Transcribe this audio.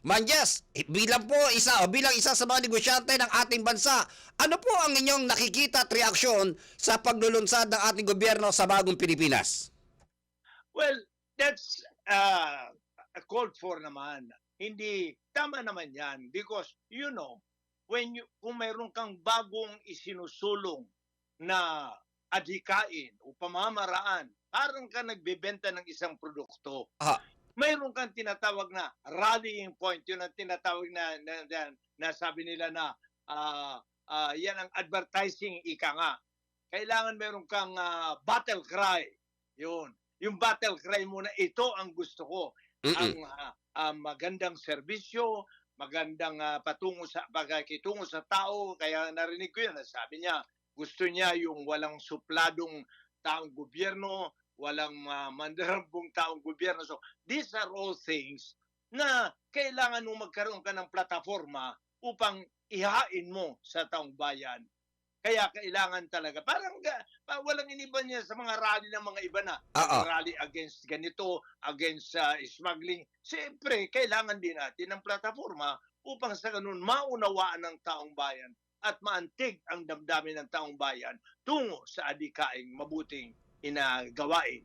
Manyas, bilang po isa o bilang isa sa mga negosyante ng ating bansa, ano po ang inyong nakikita at reaksyon sa paglulunsad ng ating gobyerno sa bagong Pilipinas? Well, that's uh, called for naman. Hindi, tama naman yan. Because, you know, when you, kung mayroon kang bagong isinusulong na adhikain o pamamaraan, parang ka nagbebenta ng isang produkto. Ah. Mayroon kang tinatawag na rallying point. Yun ang tinatawag na, na, na, na sabi nila na ah, ah, yan ang advertising ika nga. Kailangan meron kang ah, battle cry. Yun. Yung battle cry muna, ito ang gusto ko Mm-mm. ang ah, ah, magandang serbisyo, magandang ah, patungo sa pagkitungo sa tao. Kaya narinig ko 'yan, sabi niya, gusto niya yung walang supladong taong gobyerno, walang uh, mandarambong taong gobyerno. So, these are all things na kailangan mo magkaroon ka ng plataforma upang ihain mo sa taong bayan. Kaya kailangan talaga, parang pa, walang iniba niya sa mga rally ng mga iba na Oo. rally against ganito, against uh, smuggling. Siyempre, kailangan din natin ng plataforma upang sa ganun maunawaan ng taong bayan at maantig ang damdamin ng taong bayan tungo sa adikaing mabuting inagawain